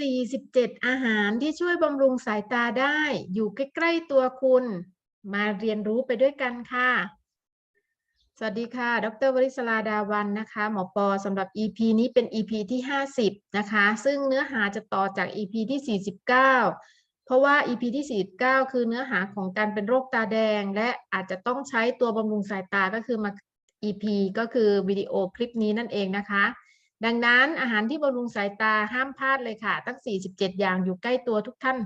47 อาหารที่ช่วยบำรุงสายตาได้ อยู่ใกล้ ๆ ตัวคุณ มาเรียนรู้ไปด้วยกันค่ะ สวัสดีค่ะ ดรวริศราดาวันนะคะ หมอปอสำหรับ EP นี้เป็น EP ที่ 50 นะคะ ซึ่งเนื้อหาจะต่อจาก EP ที่ 49 เพราะว่า EP ที่ 49 คือเนื้อหาของการเป็นโรคตาแดง และอาจจะต้องใช้ตัวบำรุงสายตาก็คือมา EP ก็คือวิดีโอคลิปนี้นั่นเองนะคะ ดังนั้นอาหารที่บำรุงสายตาห้ามพลาดเลยค่ะ ตั้ง 47 อย่างอยู่ใกล้ตัวทุกท่าน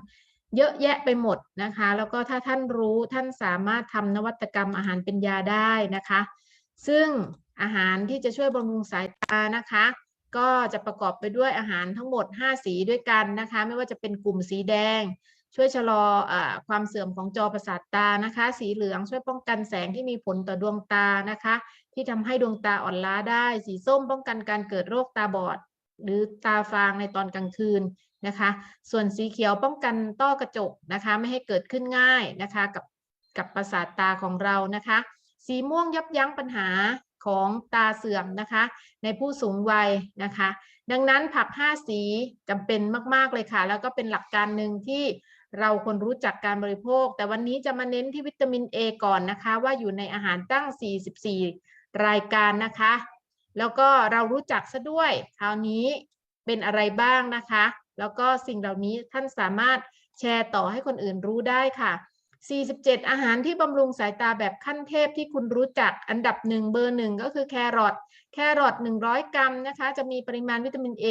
เยอะแยะไปหมดนะคะ แล้วก็ถ้าท่านรู้ท่านสามารถทำนวัตกรรมอาหารเป็นยาได้นะคะ ซึ่งอาหารที่จะช่วยบำรุงสายตานะคะ ก็จะประกอบไปด้วยอาหารทั้งหมด 5 สีด้วยกันนะคะ ไม่ว่าจะเป็นกลุ่มสีแดง ช่วยชะลออความเสื่อมของจอประสาทตานะคะ สีเหลืองช่วยป้องกันแสงที่มีผลต่อดวงตานะคะ ที่ทำให้ดวงตาอ่อนล้าได้ สีส้มป้องกันการเกิดโรคตาบอด หรือตาฟางในตอนกลางคืนนะคะ ส่วนสีเขียวป้องกันต้อกระจกนะคะ ไม่ให้เกิดขึ้นง่ายนะคะกับกับประสาทตาของเรานะคะ สีม่วงยับยั้งปัญหาของตาเสื่อมนะคะ ในผู้สูงวัยนะคะ ดังนั้นผัก 5 สีจำเป็นมาก ๆ เลยค่ะ แล้วก็เป็นหลักการหนึ่งที่เราควรรู้จักการบริโภค แต่วันนี้จะมาเน้นที่วิตามิน A ก่อนนะคะ ว่าอยู่ในอาหารตั้ง 44 รายการนะคะ แล้วก็เรารู้จักซะด้วยคราวนี้เป็นอะไรบ้างนะคะ แล้วก็สิ่งเหล่านี้ท่านสามารถแชร์ต่อให้คนอื่นรู้ได้ค่ะ 47 อาหารที่บำรุงสายตาแบบขั้นเทพที่คุณรู้จักอันดับหนึ่งเบอร์หนึ่งก็คือแครอทแครอท100 กรัมนะคะ จะมีปริมาณวิตามิน A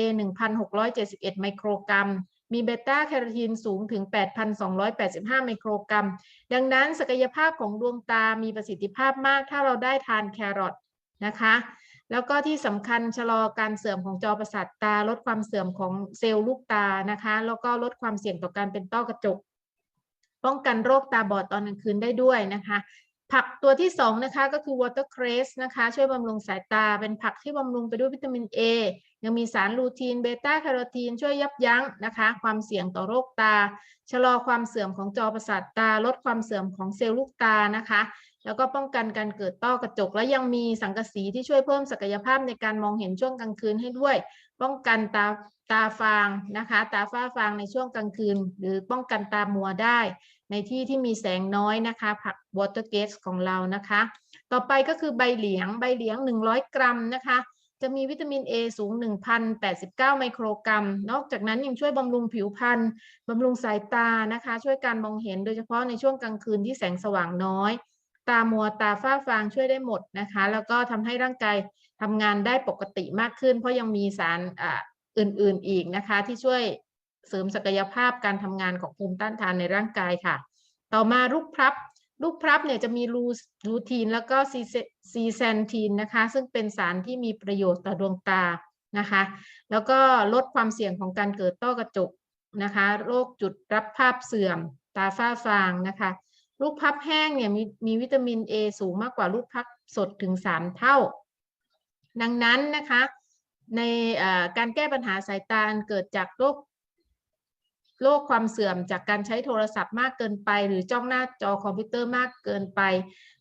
1,671 ไมโครกรัม มีเบต้าแคโรทีนสูงถึง 8,285 ไมโครกรัม ดังนั้นศักยภาพของดวงตามีประสิทธิภาพมากถ้าเราได้ทานแครอทนะคะ แล้วก็ที่สำคัญชะลอการเสื่อมของจอประสาทตา ลดความเสื่อมของเซลล์ลูกตานะคะ แล้วก็ลดความเสี่ยงต่อการเป็นต้อกระจก ป้องกันโรคตาบอดตอนกลางคืนได้ด้วยนะคะ ผักตัวที่สองนะคะก็คือ watercress นะคะ ช่วยบำรุงสายตา เป็นผักที่บำรุงไปด้วยวิตามิน A ยังมีสารลูทีนเบต้าแคโรทีนช่วยยับยั้งนะคะ ความเสี่ยงต่อโรคตา ชะลอความเสื่อมของจอประสาทตา ลดความเสื่อมของเซลล์ลูกตานะคะ แล้วก็ป้องกันการเกิดต้อกระจก และยังมีสังกะสีที่ช่วยเพิ่มศักยภาพในการมองเห็นช่วงกลางคืนให้ด้วย ป้องกันตาตาฟางนะคะ ตาฝ้าฟางในช่วงกลางคืน หรือป้องกันตามัวได้ ในที่ที่มีแสงน้อยนะคะผักวอเตอร์เกสของเรานะคะ ต่อไปก็คือใบเหลียงใบเหลียง 100 กรัมนะคะ จะมีวิตามิน A สูง 1,089 ไมโครกรัม นอกจากนั้นยังช่วยบำรุงผิวพรรณบำรุงสายตานะคะ ช่วยการมองเห็นโดยเฉพาะในช่วงกลางคืนที่แสงสว่างน้อย ตามัวตาฝ้าฟางช่วยได้หมดนะคะ แล้วก็ทำให้ร่างกายทำงานได้ปกติมากขึ้น เพราะยังมีสารอ,อื่นๆอีกนะคะ ที่ช่วย เสริมศักยภาพการทำงานของภูมิต้านทานในร่างกายค่ะ ต่อมาลูกพลับลูกพลับเนี่ยจะมีรูรูทีนแล้วก็ซีเซนทีนนะคะ ซึ่งเป็นสารที่มีประโยชน์ต่อดวงตานะคะ แล้วก็ลดความเสี่ยงของการเกิดต้อกระจกนะคะโรคจุดรับภาพเสื่อม ตาฝ้าฟางนะคะ ลูกพับแห้งเนี่ยมีมีวิตามิน A สูงมากกว่าลูกพับสดถึง 3 เท่า ดังนั้นนะคะ ในการแก้ปัญหาสายตาเกิดจากโรค โรคความเสื่อมจากการใช้โทรศัพท์มากเกินไป หรือจ้องหน้าจอคอมพิวเตอร์มากเกินไป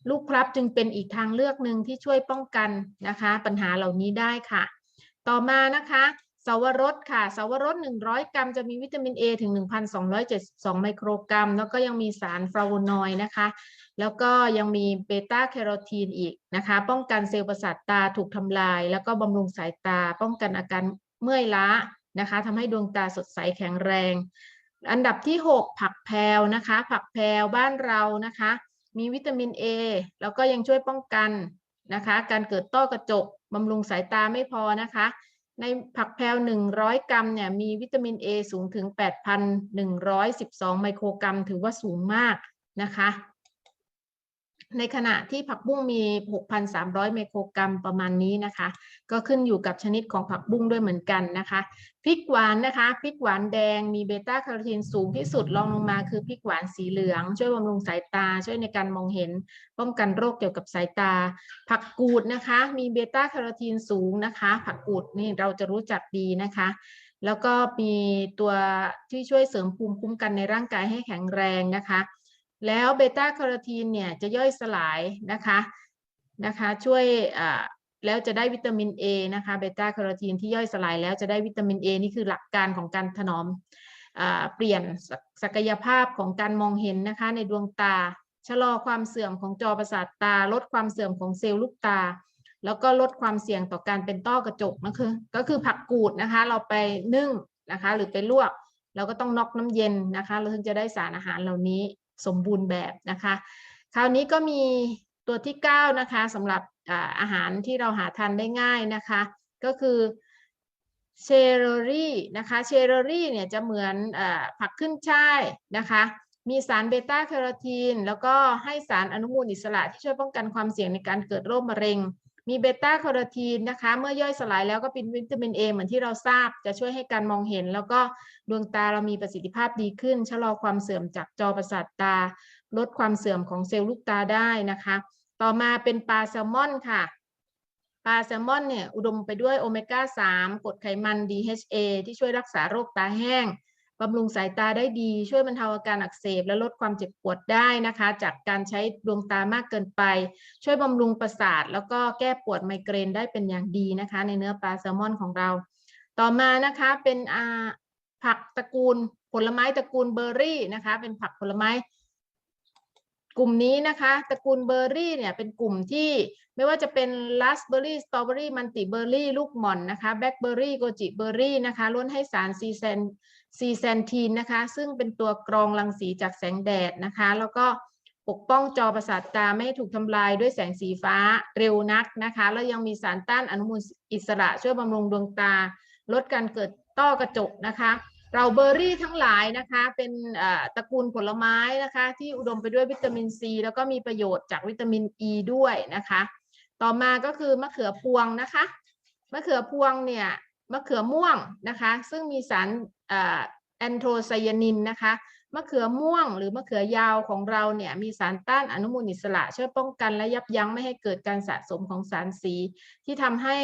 ลูกพลับจึงเป็นอีกทางเลือกหนึ่งที่ช่วยป้องกันนะคะ ปัญหาเหล่านี้ได้ค่ะ ต่อมานะคะสาวรสค่ะสาวรส 100 กรัมจะมีวิตามิน A ถึง 1,272 ไมโครกรัม แล้วก็ยังมีสารฟลาโวนอยด์นะคะ แล้วก็ยังมีเบต้าแคโรทีนอีกนะคะ ป้องกันเซลล์ประสาทตาถูกทำลาย แล้วก็บำรุงสายตา ป้องกันอาการเมื่อยล้า นะคะทำให้ดวงตาสดใสแข็งแรง อันดับที่ 6 ผักแพรวนะคะ ผักแพรวบ้านเรานะคะ มีวิตามิน A แล้วก็ยังช่วยป้องกันนะคะ การเกิดต้อกระจกบำรุงสายตาไม่พอนะคะ ในผักแพรว100 กรัมเนี่ยมีวิตามิน A สูงถึง 8,112 ไมโครกรัม ถือว่าสูงมากนะคะ ในขณะที่ผักบุ้งมี 6,300 ไมโครกรัมประมาณนี้นะคะ ก็ขึ้นอยู่กับชนิดของผักบุ้งด้วยเหมือนกันนะคะพริกหวานนะคะพริกหวานแดงมีเบต้าแคโรทีนสูงที่สุดรองลงมาคือพริกหวานสีเหลือง ช่วยบำรุงสายตา ช่วยในการมองเห็นป้องกันโรคเกี่ยวกับสายตา ผักกูดนะคะ มีเบต้าแคโรทีนสูงนะคะ ผักกูดนี่เราจะรู้จักดีนะคะแล้วก็มีตัวที่ช่วยเสริมภูมิคุ้มกันในร่างกายให้แข็งแรงนะคะ แล้วเบต้าแคโรทีนเนี่ยจะย่อยสลายนะคะนะคะช่วยแล้วจะได้วิตามิน A นะคะเบต้าแคโรทีนที่ย่อยสลายแล้วจะได้วิตามิน A นี่คือหลักการของการถนอมอเปลี่ยนศักยภาพของการมองเห็นนะคะในดวงตา ชะลอความเสื่อมของจอประสาทตา ลดความเสื่อมของเซลล์ลูกตา แล้วก็ลดความเสี่ยงต่อการเป็นต้อกระจกนะคือก็คือผักกูดนะคะ เราไปนึ่งนะคะ หรือไปลวก เราก็ต้องน็อกน้ำเย็นนะคะ เราถึงจะได้สารอาหารเหล่านี้ สมบูรณ์แบบนะคะ คราวนี้ก็มีตัวที่ 9 นะคะสำหรับอาหารที่เราหาทานได้ง่ายนะคะ ก็คือเชอร์รี่นะคะเชอร์รี่เนี่ยจะเหมือนอผักขึ้นช่ายนะคะ มีสารเบต้าแคโรทีน แล้วก็ให้สารอนุมูลอิสระที่ช่วยป้องกันความเสี่ยงในการเกิดโรคมะเร็ง มีเบต้าแคโรทีนนะคะ เมื่อย่อยสลายแล้วก็เป็นวิตามินเอเหมือนที่เราทราบ จะช่วยให้การมองเห็น แล้วก็ดวงตาเรามีประสิทธิภาพดีขึ้น ชะลอความเสื่อมจากจอประสาทตา ลดความเสื่อมของเซลล์ลูกตาได้นะคะ ต่อมาเป็นปลาแซลมอนค่ะ ปลาแซลมอนเนี่ยอุดมไปด้วยโอเมก้า 3กรดไขมัน DHA ที่ช่วยรักษาโรคตาแห้ง บำรุงสายตาได้ดี ช่วยบรรเทาอาการอักเสบ และลดความเจ็บปวดได้นะคะ จากการใช้ดวงตามากเกินไป ช่วยบำรุงประสาท แล้วก็แก้ปวดไมเกรนได้เป็นอย่างดีนะคะ ในเนื้อปลาแซลมอนของเรา ต่อมานะคะเป็นผักตระกูลผลไม้ตระกูลเบอร์รี่นะคะ เป็นผักผลไม้ กลุ่มนี้นะคะตระกูลเบอร์รี่เนี่ยเป็นกลุ่มที่ไม่ว่าจะเป็นราสเบอร์รี่สตรอเบอรี่มันติเบอร์รี่ลูกหม่อนนะคะแบล็คเบอร์รี่โกจิเบอร์รี่นะคะล้วนให้สารซีเซนซีเซนทีนนะคะซึ่งเป็นตัวกรองรังสีจากแสงแดดนะคะ แล้วก็ปกป้องจอประสาทตาไม่ถูกทำลายด้วยแสงสีฟ้าเร็วนักนะคะ แล้วยังมีสารต้านอนุมูลอิสระช่วยบำรุงดวงตา ลดการเกิดต้อกระจกนะคะ เราเบอร์รี่ทั้งหลายนะคะ เป็นตระกูลผลไม้นะคะ ที่อุดมไปด้วยวิตามินซีแล้วก็มีประโยชน์จากวิตามินอ e ีด้วยนะคะ ต่อมาก็คือมะเขือพวงนะคะมะเขือพวงเนี่ยมะเขือม่วงนะคะ ซึ่งมีสารแอนโทไซยานินนะคะมะเขือม่วงหรือมะเขือยาวของเราเนี่ยมีสารต้านอนุมูลอิสระ ช่วยป้องกันและยับยั้งไม่ให้เกิดการสะสมของสารสี ที่ทำให้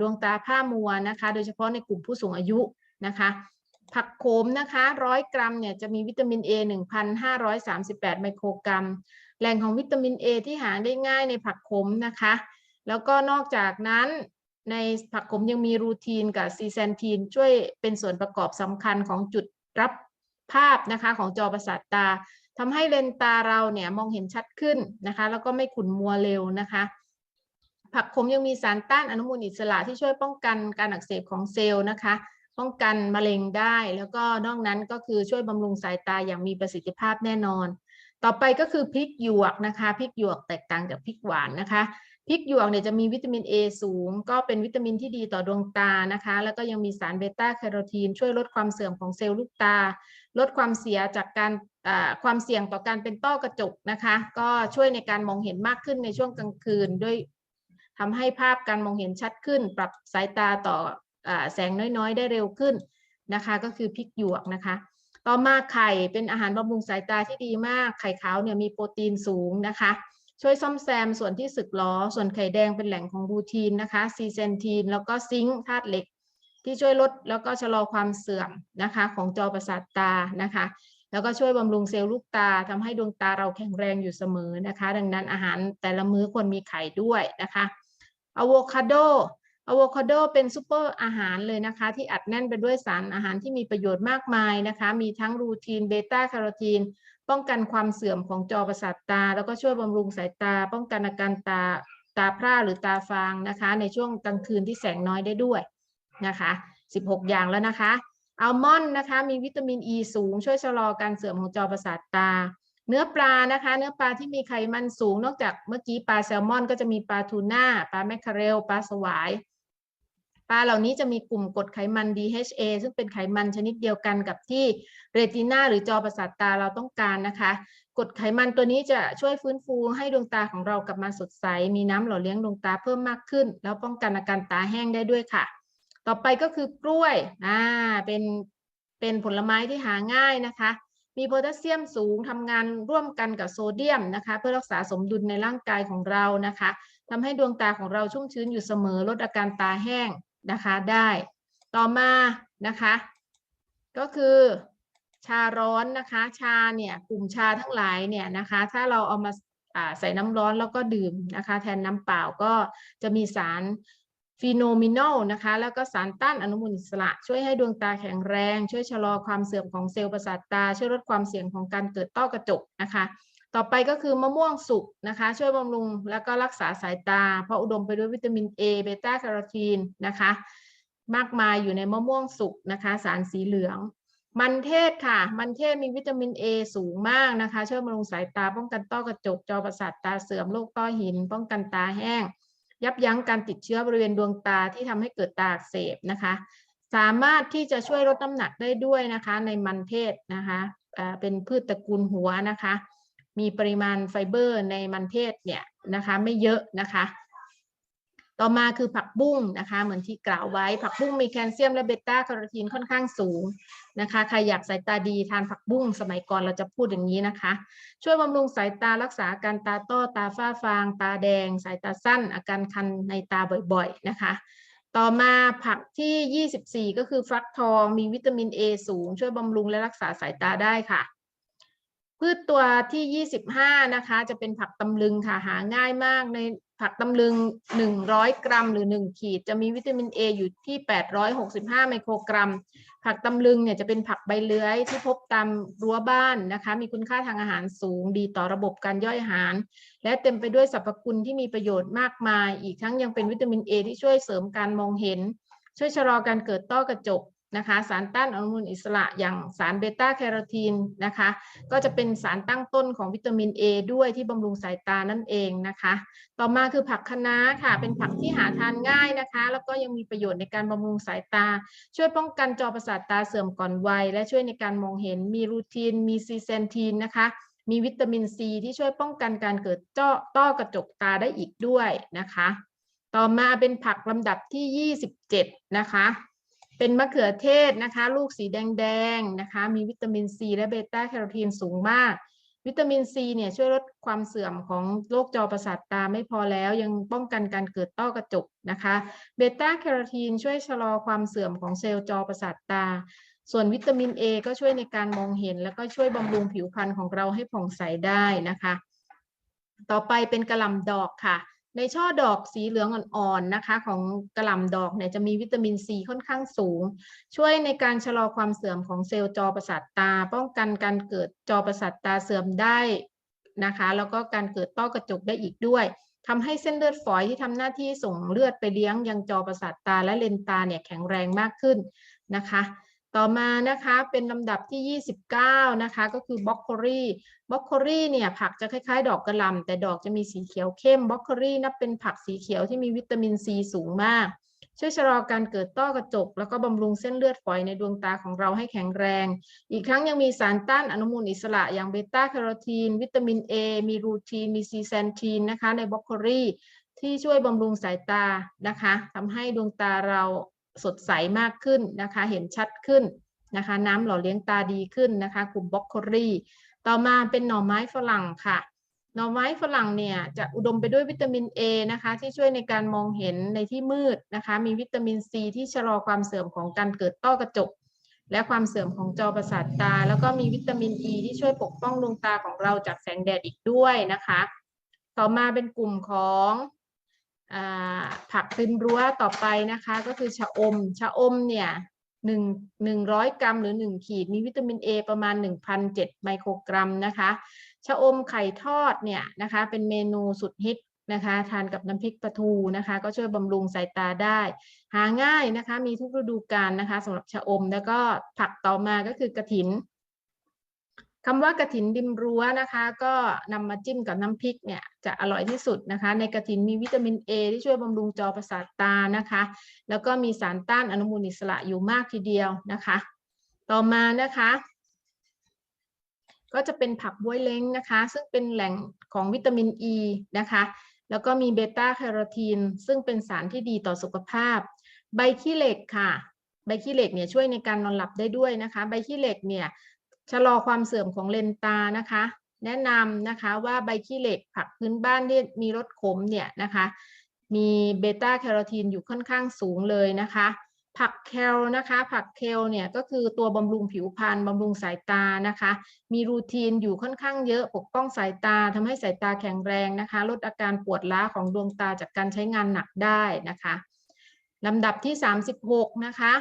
ดวงตาผ้ามัวนะคะ โดยเฉพาะในกลุ่มผู้สูงอายุนะคะ ผักโขมนะคะร้อยกรัมเนี่ยจะมีวิตามิน A 1,538 ไมโครกรัม แหล่งของวิตามิน A ที่หาได้ง่ายในผักขมนะคะ แล้วก็นอกจากนั้นในผักขมยังมีรูทีนกับซีแซนทีนช่วยเป็นส่วนประกอบสำคัญของจุดรับภาพนะคะของจอประสาทตาทำให้เลนตาเราเนี่ยมองเห็นชัดขึ้นนะคะ แล้วก็ไม่ขุ่นมัวเร็วนะคะผักขมยังมีสารต้านอนุมูลอิสระที่ช่วยป้องกันการอักเสบของเซลล์นะคะ ป้องกันมะเร็งได้ แล้วก็นอกนั้นก็คือช่วยบำรุงสายตาอย่างมีประสิทธิภาพแน่นอน ต่อไปก็คือพริกหยวกนะคะพริกหยวกแตกต่างจากพริกหวานนะคะพริกหยวกเนี่ยจะมีวิตามิน A สูง ก็เป็นวิตามินที่ดีต่อดวงตานะคะ แล้วก็ยังมีสารเบต้าแคโรทีน ช่วยลดความเสื่อมของเซลล์ลูกตา ลดความเสียจากการความเสี่ยงต่อการเป็นต้อกระจกนะคะ ก็ช่วยในการมองเห็นมากขึ้นในช่วงกลางคืน ด้วยทำให้ภาพการมองเห็นชัดขึ้น ปรับสายตาต่อ แสงน้อยๆ ได้เร็วขึ้นนะคะ ก็คือพริกหยวกนะคะ ต่อมาไข่เป็นอาหารบำรุงสายตาที่ดีมาก ไข่ขาวเนี่ยมีโปรตีนสูงนะคะ ช่วยซ่อมแซมส่วนที่สึกหรอ ส่วนไข่แดงเป็นแหล่งของรูทีนนะคะซีเซนทีน แล้วก็ซิงค์ธาตุเหล็ก ที่ช่วยลดแล้วก็ชะลอความเสื่อมนะคะของจอประสาทตานะคะแล้วก็ช่วยบำรุงเซลล์ลูกตาทำให้ดวงตาเราแข็งแรงอยู่เสมอนะคะ ดังนั้นอาหารแต่ละมื้อควรมีไข่ด้วยนะคะอะโวคาโด อะโวคาโดเป็นซูเปอร์อาหารเลยนะคะ ที่อัดแน่นไปด้วยสารอาหารที่มีประโยชน์มากมายนะคะ มีทั้งรูทีนเบต้าแคโรทีน ป้องกันความเสื่อมของจอประสาทตา แล้วก็ช่วยบำรุงสายตา ป้องกันอาการตาตาพร่าหรือตาฟางนะคะ ในช่วงกลางคืนที่แสงน้อยได้ด้วยนะคะ 16 อย่างแล้วนะคะอัลมอนด์นะคะ มีวิตามินอ e ีสูง ช่วยชะลอการเสื่อมของจอประสาทตา เนื้อปลานะคะ เนื้อปลาที่มีไขมันสูง นอกจากเมื่อกี้ปลาแซลมอน ก็จะมีปลาทูน่า ปลาแมคเคาเรล ปลาสวาย ปลาเหล่านี้จะมีกลุ่มกรดไขมัน DHA ซึ่งเป็นไขมันชนิดเดียวกันกับที่เรตินาหรือจอประสาทตาเราต้องการนะคะกรดไขมันตัวนี้จะช่วยฟื้นฟูให้ดวงตาของเรากลับมาสดใส มีน้ำหล่อเลี้ยงดวงตาเพิ่มมากขึ้น แล้วป้องกันอาการตาแห้งได้ด้วยค่ะ ต่อไปก็คือกล้วยอ่าเป็นเป็นผลไม้ที่หาง่ายนะคะ มีโพแทสเซียมสูงทำงานร่วมกันกับโซเดียมนะคะ เพื่อรักษาสมดุลในร่างกายของเรานะคะทำให้ดวงตาของเราชุ่มชื้นอยู่เสมอลดอาการตาแห้ง นะคะได้ต่อมานะคะก็คือชาร้อนนะคะชาเนี่ยกลุ่มชาทั้งหลายเนี่ยนะคะถ้าเราเอามาาใส่น้ำร้อนแล้วก็ดื่มนะคะแทนน้ำเปล่าก็จะมีสารฟีโนมินอลนะคะแล้วก็สารต้านอนุมูลอิสระ ช่วยให้ดวงตาแข็งแรง ช่วยชะลอความเสื่อมของเซลล์ประสาทตา ช่วยลดความเสี่ยงของการเกิดต้อกระจกนะคะ ต่อไปก็คือมะม่วงสุกนะคะ ช่วยบำรุงแล้วก็รักษาสายตา เพราะอุดมไปด้วยวิตามิน A เบต้าแคโรทีนนะคะ มากมายอยู่ในมะม่วงสุกนะคะ สารสีเหลือง มันเทศค่ะ มันเทศมีวิตามิน A สูงมากนะคะ ช่วยบำรุงสายตา ป้องกันต้อกระจก จอประสาทตาเสื่อมโรคต้อหิน ป้องกันตาแห้ง ยับยั้งการติดเชื้อบริเวณดวงตาที่ทำให้เกิดตาอักเสบนะคะ สามารถที่จะช่วยลดน้ำหนักได้ด้วยนะคะ ในมันเทศนะคะเป็นพืชตระกูลหัวนะคะ มีปริมาณไฟเบอร์ในมันเทศเนี่ยนะคะไม่เยอะนะคะ ต่อมาคือผักบุ้งนะคะ เหมือนที่กล่าวไว้ผักบุ้งมีแคลเซียมและเบต้าแคโรทีนค่อนข้างสูงนะคะใครอยากสายตาดีทานผักบุ้งสมัยก่อนเราจะพูดอย่างนี้นะคะ ช่วยบำรุงสายตารักษาอาการตาต้อตาฝ้าฟาง ตาแดง สายตาสั้น อาการคันในตาบ่อยๆนะคะต่อมาผักที่ 24 ก็คือฟักทอง มีวิตามิน A สูง ช่วยบำรุงและรักษาสายตาได้ค่ะ พืชตัวที่ 25 นะคะ จะเป็นผักตำลึงค่ะ หาง่ายมากในผักตำลึง 100 กรัม หรือ 1 ขีด จะมีวิตามิน A อยู่ที่ 865 ไมโครกรัม ผักตำลึงเนี่ยจะเป็นผักใบเลื้อยที่พบตามรั้วบ้านนะคะ มีคุณค่าทางอาหารสูง ดีต่อระบบการย่อยอาหาร และเต็มไปด้วยสรรพคุณที่มีประโยชน์มากมาย อีกทั้งยังเป็นวิตามิน A ที่ช่วยเสริมการมองเห็น ช่วยชะลอการเกิดต้อกระจก นะคะสารต้านอนุมูลอิสระอย่างสารเบต้าแคโรทีนนะคะก็จะเป็นสารตั้งต้นของวิตามิน A ด้วยที่บำรุงสายตานั่นเองนะคะ ต่อมาคือผักคะน้าค่ะ เป็นผักที่หาทานง่ายนะคะ แล้วก็ยังมีประโยชน์ในการบำรุงสายตา ช่วยป้องกันจอประสาทตาเสื่อมก่อนวัย และช่วยในการมองเห็นมีรูทีน มีซีเซนทีนนะคะมีวิตามินซีที่ช่วยป้องกันการเกิดจ้อต้อกระจกตาได้อีกด้วยนะคะ ต่อมาเป็นผักลำดับที่ 27 นะคะ เป็นมะเขือเทศนะคะ ลูกสีแดงๆนะคะ มีวิตามินซีและเบต้าแคโรทีนสูงมาก วิตามินซีเนี่ยช่วยลดความเสื่อมของโรคจอประสาทตาไม่พอแล้วยังป้องกันการเกิดต้อกระจกนะคะเบต้าแคโรทีนช่วยชะลอความเสื่อมของเซลล์จอประสาทตา ส่วนวิตามิน A ก็ช่วยในการมองเห็น แล้วก็ช่วยบำรุงผิวพรรณของเราให้ผ่องใสได้นะคะ ต่อไปเป็นกระหล่ำดอกค่ะ ในช่อดอกสีเหลืองอ่อนๆนะคะ ของกระหล่ำดอกเนี่ยจะมีวิตามินซีค่อนข้างสูง ช่วยในการชะลอความเสื่อมของเซลล์จอประสาทตา ป้องกันการเกิดจอประสาทตาเสื่อมได้นะคะ แล้วก็การเกิดต้อกระจกได้อีกด้วยทำให้เส้นเลือดฝอยที่ทำหน้าที่ส่งเลือดไปเลี้ยงยังจอประสาทตาและเลนตาเนี่ยแข็งแรงมากขึ้นนะคะ ต่อมานะคะเป็นลำดับที่ 29 นะคะ ก็คือบล็อกโคลีบล็อกโคลีเนี่ยผักจะคล้ายๆ ดอกกระลำแต่ดอกจะมีสีเขียวเข้มบล็อกโคลีนับเป็นผักสีเขียวที่มีวิตามินซีสูงมาก ช่วยชะลอการเกิดต้อกระจก แล้วก็บำรุงเส้นเลือดฝอยในดวงตาของเราให้แข็งแรง อีกครั้งยังมีสารต้านอนุมูลอิสระอย่างเบต้าแคโรทีน วิตามิน A มีรูทีนมีซีแซนทีนนะคะในบล็อกโคลีที่ช่วยบำรุงสายตานะคะทำให้ดวงตาเรา สดใสมากขึ้นนะคะ เห็นชัดขึ้นนะคะ น้ำหล่อเลี้ยงตาดีขึ้นนะคะ กลุ่มบล็อกโคลีต่อมาเป็นหน่อไม้ฝรั่งค่ะ หน่อไม้ฝรั่งเนี่ยจะอุดมไปด้วยวิตามิน A นะคะ ที่ช่วยในการมองเห็นในที่มืดนะคะ มีวิตามิน C ที่ชะลอความเสื่อมของการเกิดต้อกระจก และความเสื่อมของจอประสาทตา แล้วก็มีวิตามิน E ที่ช่วยปกป้องดวงตาของเราจากแสงแดดอีกด้วยนะคะ ต่อมาเป็นกลุ่มของ ผักริมรั้วต่อไปนะคะ ก็คือชะอม ชะอมเนี่ยหนึ่งหนึ่งร้อยกรัมหรือหนึ่งขีดมีวิตามิน A ประมาณหนึ่งพันเจ็ดไมโครกรัมนะคะ ชะอมไข่ทอดเนี่ยนะคะ เป็นเมนูสุดฮิตนะคะ ทานกับน้ำพริกปลาทูนะคะ ก็ช่วยบำรุงสายตาได้ หาง่ายนะคะ มีทุกฤดูกาลนะคะสำหรับชะอมแล้วก็ผักต่อมาก็คือกระถิน คำว่ากระถินริมรั้วนะคะ ก็นำมาจิ้มกับน้ำพริกเนี่ยจะอร่อยที่สุดนะคะ ในกระถินมีวิตามิน A ที่ช่วยบำรุงจอประสาทตานะคะ แล้วก็มีสารต้านอนุมูลอิสระอยู่มากทีเดียวนะคะ ต่อมานะคะก็จะเป็นผักบ้วยเล้งนะคะ ซึ่งเป็นแหล่งของวิตามินอ e ีนะคะ แล้วก็มีเบต้าแคโรทีน ซึ่งเป็นสารที่ดีต่อสุขภาพ ใบขี้เหล็กค่ะ ใบขี้เหล็กเนี่ยช่วยในการนอนหลับได้ด้วยนะคะ ใบขี้เหล็กเนี่ย ชะลอความเสื่อมของเลนตานะคะ แนะนำนะคะว่าใบขี้เหล็กผักพื้นบ้านที่มีรสขมเนี่ยนะคะ มีเบต้าแคโรทีนอยู่ค่อนข้างสูงเลยนะคะ ผักเคลนะคะ ผักเคลเนี่ยก็คือตัวบำรุงผิวพรรณบำรุงสายตานะคะ มีรูทีนอยู่ค่อนข้างเยอะปกป้องสายตาทำให้สายตาแข็งแรงนะคะ ลดอาการปวดล้าของดวงตาจากการใช้งานหนักได้นะคะลำดับที่ 36 นะคะ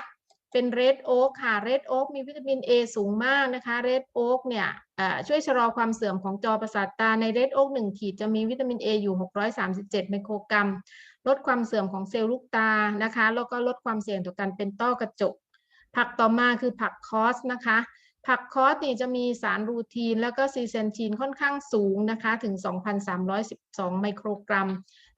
เป็นเรดโอ๊กค่ะเรดโอ๊กมีวิตามิน A สูงมากนะคะเรดโอ๊กเนี่ยช่วยชะลอความเสื่อมของจอประสาทตาในเรดโอ๊ก1ขีดจะมีวิตามิน A อยู่ 637 ไมโครกรัม ลดความเสื่อมของเซลล์ลูกตานะคะแล้วก็ลดความเสี่ยงต่อการเป็นต้อกระจก ผักต่อมาคือผักคอสนะคะผักคอสนี่จะมีสารรูทีน แล้วก็ซีเซนทีนค่อนข้างสูงนะคะ ถึง 2,312 ไมโครกรัม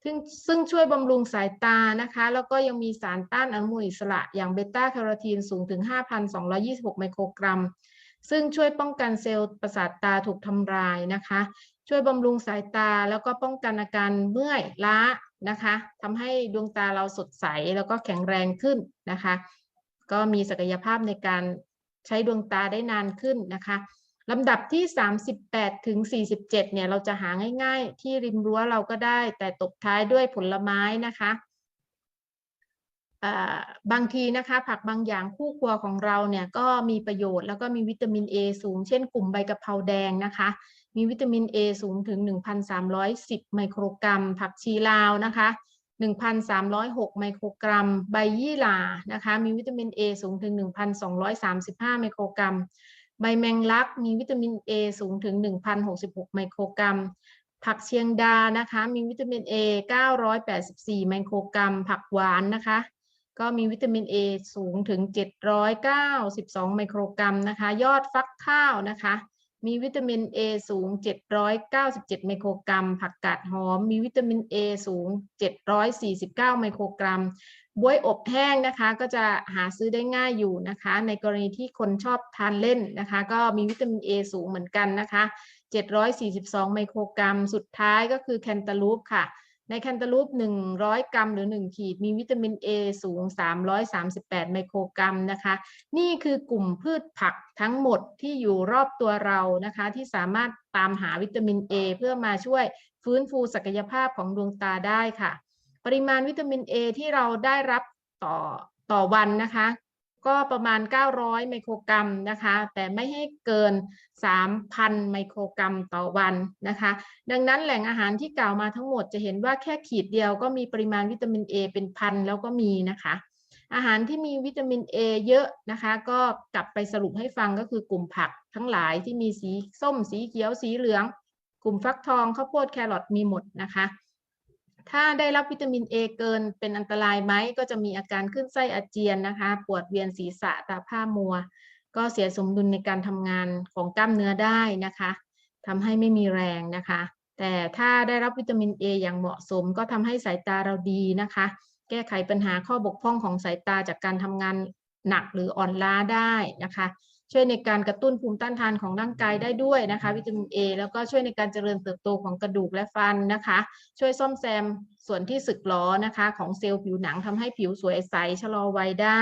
ซึ่งซึ่งช่วยบำรุงสายตานะคะ แล้วก็ยังมีสารต้านอนุมูลอิสระอย่างเบต้าแคโรทีนสูงถึง 5,226 ไมโครกรัม ซึ่งช่วยป้องกันเซลล์ประสาทตาถูกทำลายนะคะ ช่วยบำรุงสายตาแล้วก็ป้องกันอาการเมื่อยล้านะคะทำให้ดวงตาเราสดใสแล้วก็แข็งแรงขึ้นนะคะ ก็มีศักยภาพในการใช้ดวงตาได้นานขึ้นนะคะ ลำดับที่ 38 ถึง 47 เนี่ย เราจะหาง่ายๆ ที่ริมรั้วเราก็ได้ แต่ตบท้ายด้วยผลไม้นะคะบางทีนะคะ ผักบางอย่างคู่ครัวของเราเนี่ยก็มีประโยชน์แล้วก็มีวิตามิน A สูง เช่นกลุ่มใบกะเพราแดงนะคะ มีวิตามิน A สูงถึง 1,310 ไมโครกรัม ผักชีลาวนะคะ 1,306 ไมโครกรัม ใบยี่หร่านะคะ มีวิตามิน A สูงถึง 1,235 ไมโครกรัม ใบแมงลักมีวิตามิน A สูงถึง 1,066 ไมโครกรัม ผักเชียงดานะคะ มีวิตามิน A 984 ไมโครกรัม ผักหวานนะคะ ก็มีวิตามิน A สูงถึง 792 ไมโครกรัมนะคะ ยอดฟักข้าวนะคะ มีวิตามิน A สูง 797 ไมโครกรัม ผักกาดหอม มีวิตามิน A สูง 749 ไมโครกรัม บวยอบแห้งนะคะ ก็จะหาซื้อได้ง่ายอยู่นะคะ ในกรณีที่คนชอบทานเล่นนะคะ ก็มีวิตามิน A สูงเหมือนกันนะคะ 742 ไมโครกรัม สุดท้ายก็คือแคนตาลูปค่ะ ในแคนตาลูป 100 กรัม หรือ 1 ขีด มีวิตามิน A สูง 338 ไมโครกรัมนะคะ นี่คือกลุ่มพืชผักทั้งหมดที่อยู่รอบตัวเรานะคะ ที่สามารถตามหาวิตามิน A เพื่อมาช่วยฟื้นฟูศักยภาพของดวงตาได้ค่ะ ปริมาณวิตามิน A ที่เราได้รับต่อต่อวันนะคะ ก็ประมาณ 900 ไมโครกรัมนะคะ แต่ไม่ให้เกิน 3,000 ไมโครกรัมต่อวันนะคะ ดังนั้นแหล่งอาหารที่กล่าวมาทั้งหมดจะเห็นว่าแค่ขีดเดียวก็มีปริมาณวิตามิน A เป็นพันแล้วก็มีนะคะอาหารที่มีวิตามิน A เยอะนะคะ ก็กลับไปสรุปให้ฟังก็คือกลุ่มผักทั้งหลายที่มีสีส้มสีเขียวสีเหลือง กลุ่มฟักทองข้าวโพดแครอทมีหมดนะคะ ถ้าได้รับวิตามิน A เกินเป็นอันตรายไหมก็จะมีอาการขึ้นไส้อาเจียนนะคะ ปวดเวียนศีรษะตาผ้ามัว ก็เสียสมดุลในการทำงานของกล้ามเนื้อได้นะคะทำให้ไม่มีแรงนะคะ แต่ถ้าได้รับวิตามิน A อย่างเหมาะสม ก็ทำให้สายตาเราดีนะคะ แก้ไขปัญหาข้อบกพร่องของสายตาจากการทำงานหนักหรืออ่อนล้าได้นะคะ ช่วยในการกระตุ้นภูมิต้านทานของร่างกายได้ด้วยนะคะ วิตามิน A แล้วก็ช่วยในการเจริญเติบโตของกระดูกและฟันนะคะ ช่วยซ่อมแซมส่วนที่สึกหรอนะคะ ของเซลล์ผิวหนังทำให้ผิวสวยใสชะลอวัยได้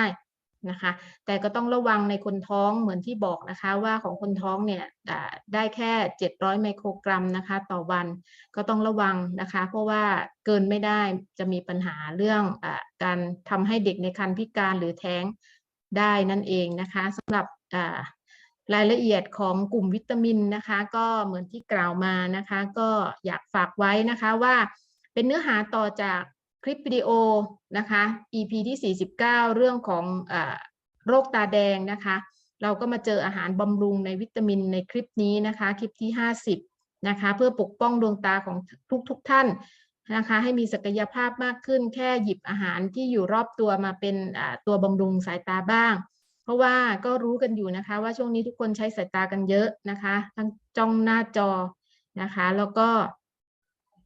นะคะ แต่ก็ต้องระวังในคนท้องเหมือนที่บอกนะคะว่าของคนท้องเนี่ยได้แค่ 700 ไมโครกรัมนะคะ ต่อวันก็ต้องระวังนะคะ เพราะว่าเกินไม่ได้จะมีปัญหาเรื่องอการทำให้เด็กในครรภ์พิการหรือแท้ง ได้นั่นเองนะคะสำหรับรายละเอียดของกลุ่มวิตามินนะคะ ก็เหมือนที่กล่าวมานะคะ ก็อยากฝากไว้นะคะว่าเป็นเนื้อหาต่อจากคลิปวิดีโอนะคะ EP ที่ 49 เรื่องของอโรคตาแดงนะคะ เราก็มาเจออาหารบำรุงในวิตามินในคลิปนี้นะคะ คลิปที่ 50 นะคะ เพื่อปกป้องดวงตาของทุกทุกท่าน นะคะให้มีศักยภาพมากขึ้น แค่หยิบอาหารที่อยู่รอบตัวมาเป็นตัวบำรุงสายตาบ้าง เพราะว่าก็รู้กันอยู่นะคะ ว่าช่วงนี้ทุกคนใช้สายตากันเยอะนะคะ ทั้งจ้องหน้าจอนะคะ แล้วก็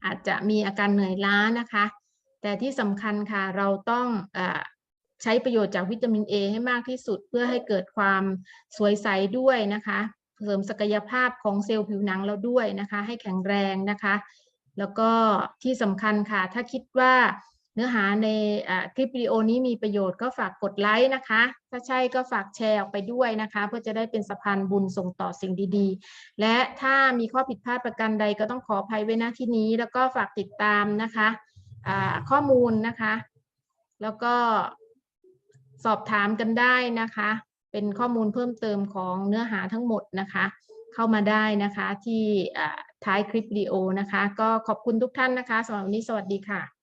อาจจะมีอาการเหนื่อยล้านะคะ แต่ที่สำคัญค่ะเราต้องอใช้ประโยชน์จากวิตามิน A ให้มากที่สุดเพื่อให้เกิดความสวยใสด้วยนะคะ เสริมศักยภาพของเซลล์ผิวหนังเราด้วยนะคะ ให้แข็งแรงนะคะ แล้วก็ที่สำคัญค่ะ ถ้าคิดว่าเนื้อหาในคลิปวิดีโอนี้มีประโยชน์ก็ฝากกดไลค์นะคะ ถ้าใช่ก็ฝากแชร์ออกไปด้วยนะคะ เพื่อจะได้เป็นสะพานบุญส่งต่อสิ่งดีๆ และถ้ามีข้อผิดพลาดประการใดก็ต้องขออภัยไว้ณที่นี้ แล้วก็ฝากติดตามนะคะข้อมูลนะคะ แล้วก็สอบถามกันได้นะคะ เป็นข้อมูลเพิ่มเติมของเนื้อหาทั้งหมดนะคะ เข้ามาได้นะคะที่ ท้ายคลิปวิดีโอนะคะ ก็ขอบคุณทุกท่านนะคะสำหรับวันนี้สวัสดีค่ะ